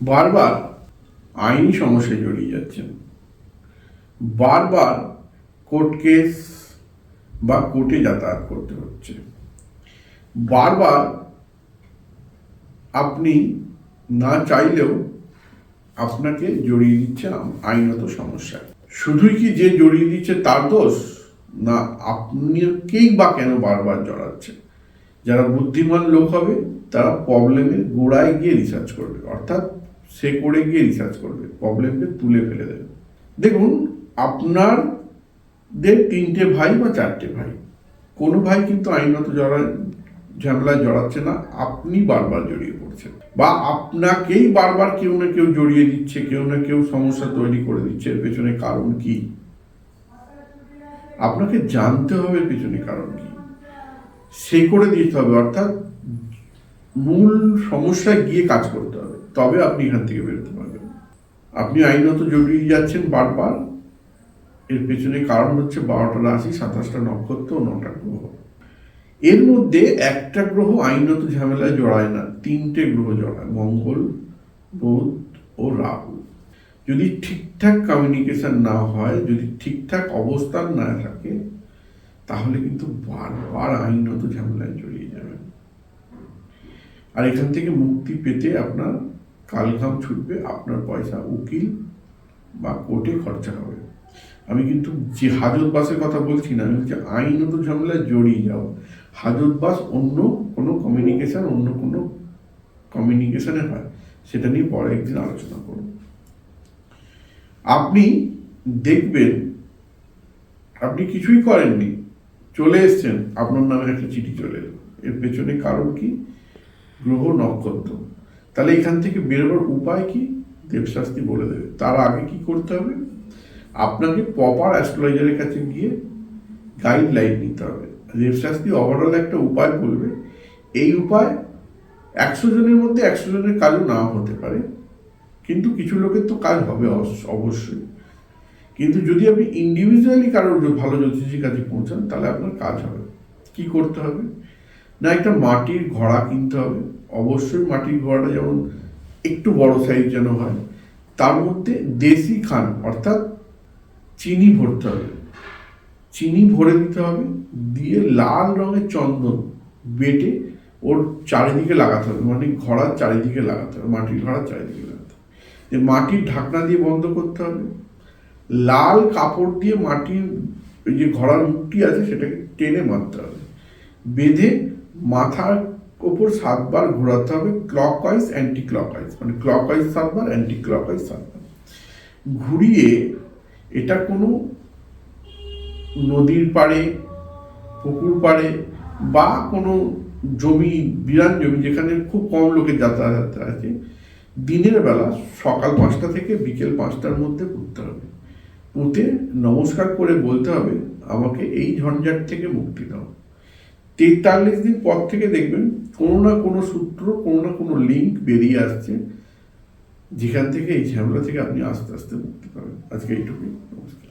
বারবার আইনি সমস্যায় জড়িয়ে যাচ্ছেন বারবার কোর্ট কেস বা কোর্টে যাতায়াত করতে হচ্ছে। বারবার আপনি না চাইলেও আপনাকে জড়িয়ে দিচ্ছে আইনত সমস্যায়। শুধুই কি যে জড়িয়ে দিচ্ছে তার দোষ? না, আপনাকেই বা কেন বারবার জড়াচ্ছে? যারা বুদ্ধিমান লোক হবে, তারা প্রবলেমের গোড়ায় গিয়ে রিসার্চ করবে। অর্থাৎ সে করে গিয়ে রিসার্চ করবে প্রবলেমকে তুলে ফেলে দেবে। দেখুন আপনার দের তিনটে ভাই বা চারটে ভাই, কোনো ভাই কিন্তু আইনত জড়া ঝামেলায় জড়াচ্ছে না, আপনি বারবার জড়িয়ে পড়ছেন। বা আপনাকেই বারবার কেউ না কেউ জড়িয়ে দিচ্ছে, কেউ না কেউ সমস্যা তৈরি করে দিচ্ছে, এর পেছনে কারণ কি? আপনাকে জানতে হবে পেছনে কারণ কি। সে করে দিতে হবে, অর্থাৎ মূল সমস্যায় গিয়ে কাজ করতে হবে। তবে আপনি এখান থেকে বেরোতে পারবেন। আপনি আইনত জড়িয়ে যাচ্ছেন বারবার। এর পেছনে কারণ হচ্ছে বারোটা রাশি সাতাশটা নক্ষত্র, নটা গ্রহ। এর মধ্যে একটা গ্রহ আইনত ঝামেলায় জড়ায় না, তিনটে গ্রহ জড়ায়, মঙ্গল, বুধ ও রাহু। যদি ঠিকঠাক কমিউনিকেশন না হয়, যদি ঠিকঠাক অবস্থান না থাকে, তাহলে কিন্তু বারবার আইনত ঝামেলায় জড়িয়ে যাবেন। আর এখান থেকে মুক্তি পেতে আপনার কালঘাম ছুটবে, আপনার পয়সা উকিল বা কোর্টে খরচা হবে। আমি কিন্তু যে হাজত বাসের কথা বলছি না, আমি বলছি আইনত ঝামেলায় জড়িয়ে যাও। হাজত বাস অন্য কোনো কমিউনিকেশন অন্য কোনো কমিউনিকেশানে হয়, সেটা নিয়ে পরে একদিন আলোচনা করব। আপনি দেখবেন, আপনি কিছুই করেননি, চলে এসছেন, আপনার নামে একটা চিঠি চলে এলো। এর পেছনে কারণ কি? গ্রহ নক্ষত্র। তাহলে এখান থেকে বেরোবার উপায় কি? দেবশাস্তি বলে দেবে। তার আগে কি করতে হবে? আপনাকে প্রপার অ্যাস্ট্রোলজারের কাছে গিয়ে গাইডলাইন নিতে হবে। দেবশাস্তি ওভারঅল একটা উপায় বলবে। এই উপায় একশো জনের মধ্যে একশো জনের কাজও নাও হতে পারে। কিন্তু কিছু লোকের তো কাজ হবে অবশ্য- অবশ্যই। কিন্তু যদি আপনি ইন্ডিভিজুয়ালি কারোর ভালো জ্যোতিষীর কাছে পৌঁছান, তাহলে আপনার কাজ হবে। কি করতে হবে? না, একটা মাটির ঘোড়া কিনতে হবে। অবশ্যই মাটির ঘোড়াটা যেমন একটু বড় সাইজ যেন হয়, তার মধ্যে দেশি খান, অর্থাৎ চিনি ভরতে হবে। চিনি ভরে দিতে হবে, দিয়ে লাল রঙের চন্দন বেটে ওর চারিদিকে লাগাতে হবে মানে ঘোড়ার চারিদিকে লাগাতে হবে, মাটির ঘোড়ার চারিদিকে লাগাতে হবে। মাটির ঢাকনা দিয়ে বন্ধ করতে হবে, লাল কাপড় দিয়ে মাটির ওই যে ঘোড়ার মুখটি আছে, সেটাকে টেনে মারতে হবে। বেঁধে মাথার ওপর সাতবার ঘোরাতে হবে clockwise anticlockwise মানে ক্লক ওয়াইজ সাতবার অ্যান্টি ক্লক ওয়াইজ সাতবার। ঘুরিয়ে এটা কোনো নদীর পাড়ে, পুকুর পাড়ে বা কোনো জমি, বিরান জমি যেখানে খুব কম লোকের যাতায়াত আছে, দিনের বেলা সকাল পাঁচটা থেকে বিকেল পাঁচটার মধ্যে পুঁততে হবে। পুঁতে নমস্কার করে বলতে হবে, আমাকে এই ঝঞ্ঝাট থেকে মুক্তি দাও। তেতাল্লিশ দিন পর থেকে দেখবেন কোনো না কোনো সূত্র, কোনো না কোনো লিঙ্ক বেরিয়ে আসছে, যেখান থেকে এই ঝামেলা থেকে আপনি আস্তে আস্তে মুক্তি পাবেন। আজকে এইটুকুই। নমস্কার।